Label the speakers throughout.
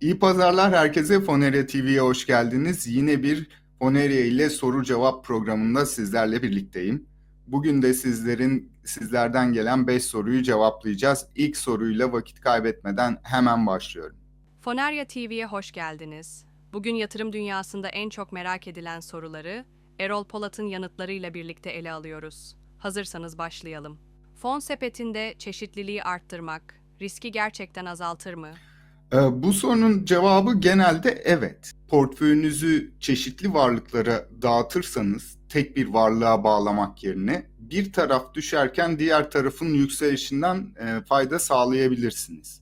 Speaker 1: İyi pazarlar herkese Foneria TV'ye hoş geldiniz. Yine bir Foneria ile soru cevap programında sizlerle birlikteyim. Bugün de sizlerin sizlerden gelen 5 soruyu cevaplayacağız. İlk soruyla vakit kaybetmeden hemen başlıyorum.
Speaker 2: Fonerya TV'ye hoş geldiniz. Bugün yatırım dünyasında en çok merak edilen soruları Erol Polat'ın yanıtlarıyla birlikte ele alıyoruz. Hazırsanız başlayalım. Fon sepetinde çeşitliliği arttırmak riski gerçekten azaltır mı?
Speaker 1: Ee, Bu sorunun cevabı genelde evet. Portföyünüzü çeşitli varlıklara dağıtırsanız tek bir varlığa bağlamak yerine bir taraf düşerken diğer tarafın yükselişinden e, fayda sağlayabilirsiniz.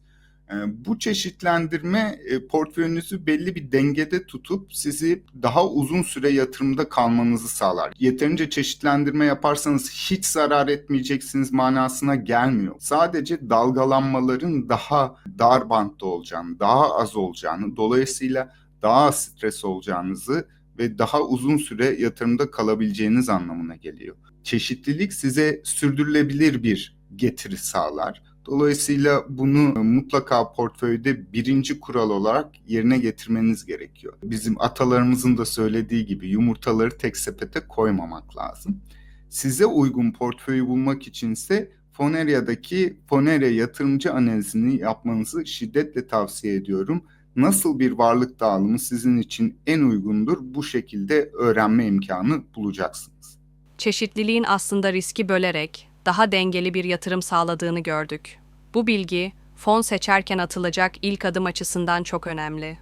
Speaker 1: E, Bu çeşitlendirme e, portföyünüzü belli bir dengede tutup sizi daha uzun süre yatırımda kalmanızı sağlar. Yeterince çeşitlendirme yaparsanız hiç zarar etmeyeceksiniz manasına gelmiyor. Sadece dalgalanmaların daha dar bantta olacağını, daha az olacağını, dolayısıyla daha az stres olacağınızı ve daha uzun süre yatırımda kalabileceğiniz anlamına geliyor. Çeşitlilik size sürdürülebilir bir getiri sağlar. Dolayısıyla bunu mutlaka portföyde birinci kural olarak yerine getirmeniz gerekiyor. Bizim atalarımızın da söylediği gibi yumurtaları tek sepete koymamak lazım. Size uygun portföyü bulmak içinse Foneria'daki Foneria yatırımcı analizini yapmanızı şiddetle tavsiye ediyorum. Nasıl bir varlık dağılımı sizin için en uygundur bu şekilde öğrenme imkanı bulacaksınız.
Speaker 2: Çeşitliliğin aslında riski bölerek daha dengeli bir yatırım sağladığını gördük. Bu bilgi fon seçerken atılacak ilk adım açısından çok önemli.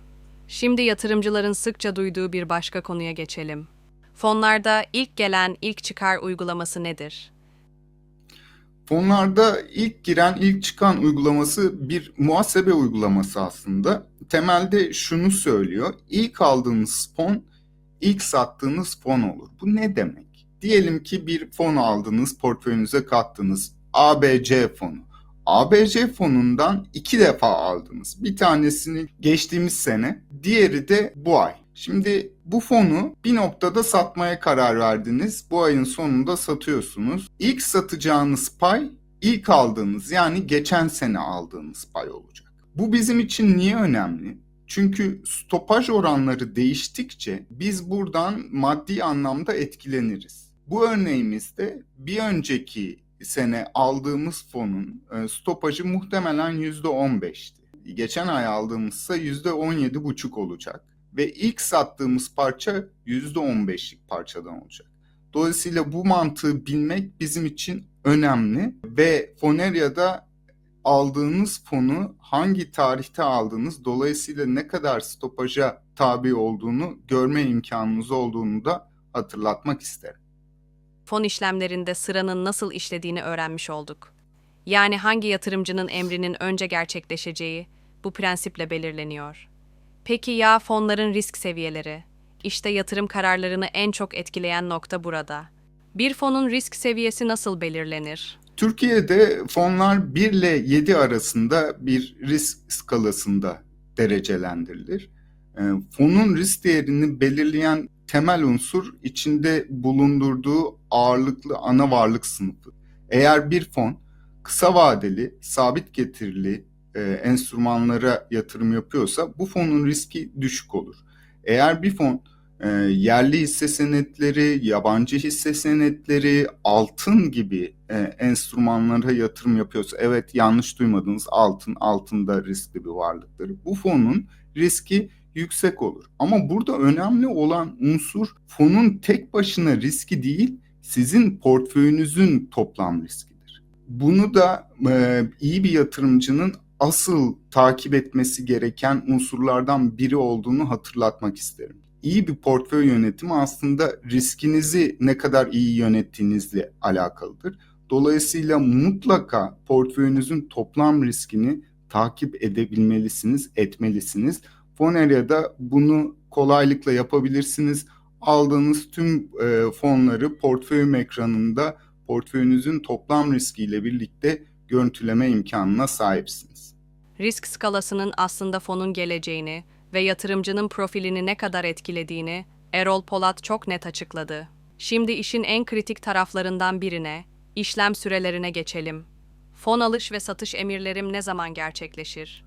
Speaker 2: Şimdi yatırımcıların sıkça duyduğu bir başka konuya geçelim. Fonlarda ilk gelen ilk çıkar uygulaması nedir?
Speaker 1: Fonlarda ilk giren ilk çıkan uygulaması bir muhasebe uygulaması aslında. Temelde şunu söylüyor. İlk aldığınız fon ilk sattığınız fon olur. Bu ne demek? Diyelim ki bir fon aldınız, portföyünüze kattınız. ABC fonu. ABC fonundan iki defa aldınız. Bir tanesini geçtiğimiz sene, diğeri de bu ay. Şimdi bu fonu bir noktada satmaya karar verdiniz. Bu ayın sonunda satıyorsunuz. İlk satacağınız pay ilk aldığınız yani geçen sene aldığınız pay olacak. Bu bizim için niye önemli? Çünkü stopaj oranları değiştikçe biz buradan maddi anlamda etkileniriz. Bu örneğimizde bir önceki sene aldığımız fonun e, stopajı muhtemelen %15'ti. Geçen ay aldığımızsa %17,5 olacak ve ilk sattığımız parça %15'lik parçadan olacak. Dolayısıyla bu mantığı bilmek bizim için önemli ve Foneria'da aldığınız fonu hangi tarihte aldığınız dolayısıyla ne kadar stopaja tabi olduğunu görme imkanınız olduğunu da hatırlatmak isterim.
Speaker 2: Fon işlemlerinde sıranın nasıl işlediğini öğrenmiş olduk. Yani hangi yatırımcının emrinin önce gerçekleşeceği bu prensiple belirleniyor. Peki ya fonların risk seviyeleri? İşte yatırım kararlarını en çok etkileyen nokta burada. Bir fonun risk seviyesi nasıl belirlenir?
Speaker 1: Türkiye'de fonlar 1 ile 7 arasında bir risk skalasında derecelendirilir. Ee, Fonun risk değerini belirleyen temel unsur içinde bulundurduğu ağırlıklı ana varlık sınıfı. Eğer bir fon kısa vadeli, sabit getirili e, enstrümanlara yatırım yapıyorsa bu fonun riski düşük olur. Eğer bir fon e, yerli hisse senetleri, yabancı hisse senetleri, altın gibi e, enstrümanlara yatırım yapıyorsa, evet yanlış duymadınız altın, altında riskli bir varlıktır. Bu fonun riski yüksek olur. Ama burada önemli olan unsur fonun tek başına riski değil, sizin portföyünüzün toplam riskidir. Bunu da e, iyi bir yatırımcının asıl takip etmesi gereken unsurlardan biri olduğunu hatırlatmak isterim. İyi bir portföy yönetimi aslında riskinizi ne kadar iyi yönettiğinizle alakalıdır. Dolayısıyla mutlaka portföyünüzün toplam riskini takip edebilmelisiniz, etmelisiniz. Foneria'da bunu kolaylıkla yapabilirsiniz. Aldığınız tüm e, fonları portföyüm ekranında portföyünüzün toplam riskiyle birlikte görüntüleme imkanına sahipsiniz.
Speaker 2: Risk skalasının aslında fonun geleceğini ve yatırımcının profilini ne kadar etkilediğini Erol Polat çok net açıkladı. Şimdi işin en kritik taraflarından birine, işlem sürelerine geçelim. Fon alış ve satış emirlerim ne zaman gerçekleşir?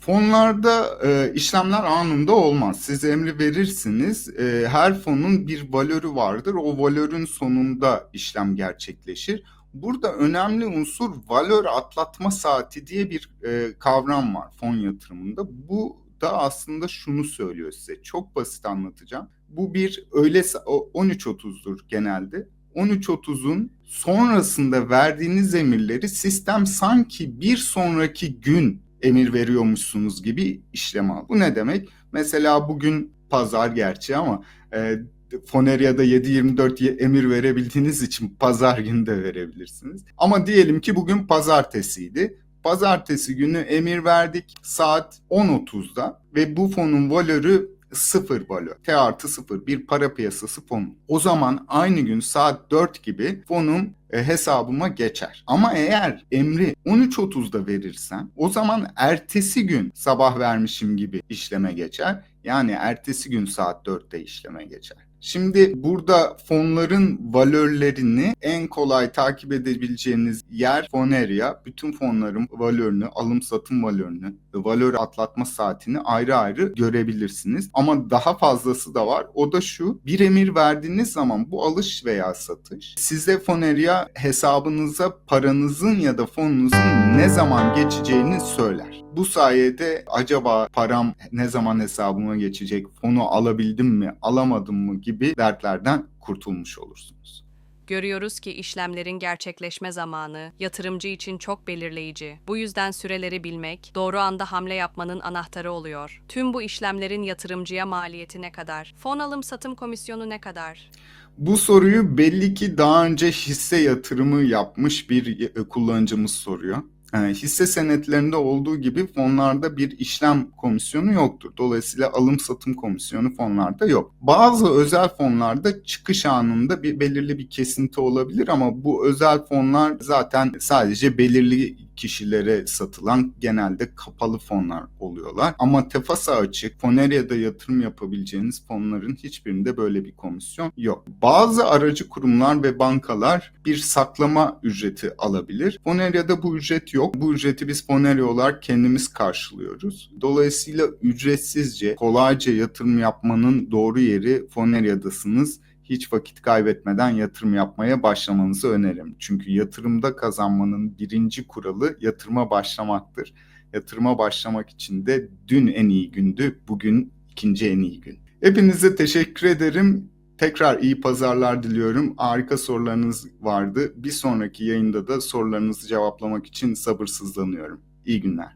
Speaker 1: Fonlarda e, işlemler anında olmaz. Siz emri verirsiniz. E, her fonun bir valörü vardır. O valörün sonunda işlem gerçekleşir. Burada önemli unsur valör atlatma saati diye bir e, kavram var fon yatırımında. Bu da aslında şunu söylüyor size. Çok basit anlatacağım. Bu bir öğle sa- o- 13.30'dur genelde. 13.30'un sonrasında verdiğiniz emirleri sistem sanki bir sonraki gün emir veriyormuşsunuz gibi işlem al. Bu ne demek? Mesela bugün pazar gerçi ama e, Foneria'da 7-24 ye- emir verebildiğiniz için pazar günü de verebilirsiniz. Ama diyelim ki bugün pazartesiydi. Pazartesi günü emir verdik saat 10.30'da ve bu fonun valörü sıfır valör. T artı sıfır bir para piyasası fonu. O zaman aynı gün saat 4 gibi fonum e, hesabıma geçer. Ama eğer emri 13.30'da verirsem o zaman ertesi gün sabah vermişim gibi işleme geçer. Yani ertesi gün saat 4'te işleme geçer. Şimdi burada fonların valörlerini en kolay takip edebileceğiniz yer Foneria. Bütün fonların valörünü, alım satım valörünü, valör atlatma saatini ayrı ayrı görebilirsiniz. Ama daha fazlası da var. O da şu. Bir emir verdiğiniz zaman bu alış veya satış size Foneria hesabınıza paranızın ya da fonunuzun ne zaman geçeceğini söyler. Bu sayede acaba param ne zaman hesabıma geçecek, fonu alabildim mi, alamadım mı gibi dertlerden kurtulmuş olursunuz.
Speaker 2: Görüyoruz ki işlemlerin gerçekleşme zamanı yatırımcı için çok belirleyici. Bu yüzden süreleri bilmek, doğru anda hamle yapmanın anahtarı oluyor. Tüm bu işlemlerin yatırımcıya maliyeti ne kadar? Fon alım satım komisyonu ne kadar?
Speaker 1: Bu soruyu belli ki daha önce hisse yatırımı yapmış bir kullanıcımız soruyor. E, hisse senetlerinde olduğu gibi fonlarda bir işlem komisyonu yoktur. Dolayısıyla alım satım komisyonu fonlarda yok. Bazı özel fonlarda çıkış anında bir belirli bir kesinti olabilir ama bu özel fonlar zaten sadece belirli kişilere satılan genelde kapalı fonlar oluyorlar. Ama tefasa açık, Foneria'da yatırım yapabileceğiniz fonların hiçbirinde böyle bir komisyon yok. Bazı aracı kurumlar ve bankalar bir saklama ücreti alabilir. Foneria'da bu ücret yok. Bu ücreti biz Foneria olarak kendimiz karşılıyoruz. Dolayısıyla ücretsizce, kolayca yatırım yapmanın doğru yeri Foneria'dasınız hiç vakit kaybetmeden yatırım yapmaya başlamanızı öneririm. Çünkü yatırımda kazanmanın birinci kuralı yatırıma başlamaktır. Yatırıma başlamak için de dün en iyi gündü, bugün ikinci en iyi gün. Hepinize teşekkür ederim. Tekrar iyi pazarlar diliyorum. Harika sorularınız vardı. Bir sonraki yayında da sorularınızı cevaplamak için sabırsızlanıyorum. İyi günler.